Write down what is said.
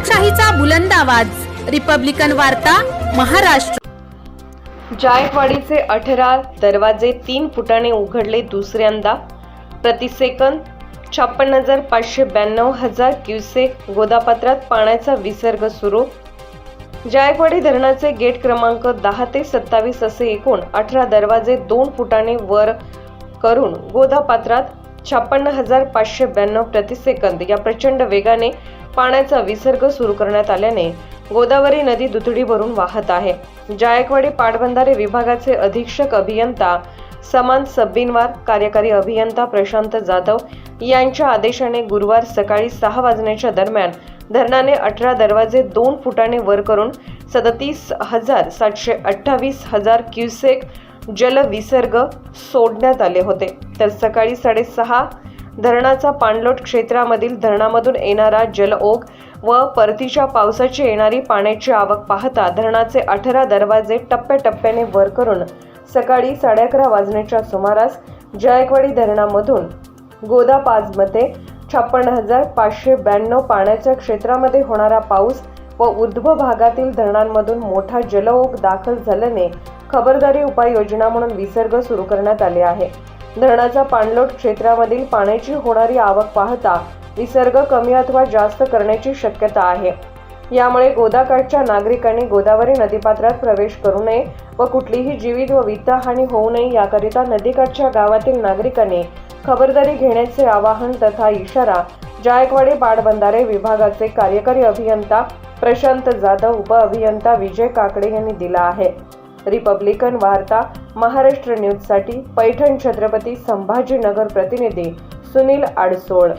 लोकशाहीचा बुलंद आवाज. रिपब्लिकन वार्ता महाराष्ट्र. जायकवाडीचे अठरा दरवाजे तीन फुटाने उघडले दुसऱ्यांदा. प्रतिसेकंद छप्पन्न हजार पाचशे ब्याण्णव हजार क्युसेक गोदापात्रात पाण्याचा विसर्ग सुरू. जायकवाडी धरणाचे गेट क्रमांक दहा ते सत्तावीस असे एकूण अठरा दरवाजे दोन फुटाने वर करून गोदापात्रात छप्पन्न हजार पाचशे ब्याण्णव प्रतिसेकंद या प्रचंड वेगाने पाण्याचा विसर्ग सुरू करण्यात आल्याने गोदावरी नदी दुथडी भरून वाहत आहे. जायकवाडी पाटबंधारे विभागाचे अधीक्षक अभियंता समान सब्बिनवार कार्यकारी अभियंता प्रशांत जाधव यांच्या आदेशाने गुरुवार सकाळी सहा वाजण्याच्या दरम्यान धरणाने अठरा दरवाजे दोन फुटाने वर करून सदतीस हजार सातशे अठ्ठावीस हजार क्युसेक जलविसर्ग सोडण्यात आले होते. तर सकाळी साडेसहा धरणाचा पाणलोट क्षेत्रामधील धरणामधून येणारा जलओघ व परतीच्या पावसाची येणारी पाण्याची आवक पाहता धरणाचे अठरा दरवाजे टप्प्याटप्प्याने वर करून सकाळी साडे अकरा वाजण्याच्या सुमारास जायकवाडी धरणामधून गोदापाजमध्ये छप्पन्न हजार पाचशे ब्याण्णव पाण्याच्या क्षेत्रामध्ये होणारा पाऊस व उद्भव भागातील धरणांमधून मोठा जलओघ दाखल झाल्याने खबरदारी उपाययोजना म्हणून विसर्ग सुरू करण्यात आले आहे. धरणाचा पाणलोट क्षेत्रामधील पाण्याची होणारी आवक पाहता विसर्ग कमी अथवा जास्त करण्याची शक्यता आहे. यामुळे गोदाकाठच्या नागरिकांनी गोदावरी नदीपात्रात प्रवेश करू नये व कुठलीही जीवित व वित्तहानी होऊ नये याकरिता नदीकाठच्या गावातील नागरिकांनी खबरदारी घेण्याचे आवाहन तथा इशारा जायकवाडी पाटबंधारे विभागाचे कार्यकारी अभियंता प्रशांत जाधव उप अभियंता विजय काकडे यांनी दिला आहे. रिपब्लिकन वार्ता महाराष्ट्र न्यूजसाठी पैठण छत्रपती संभाजीनगर प्रतिनिधी सुनील आडसोळ.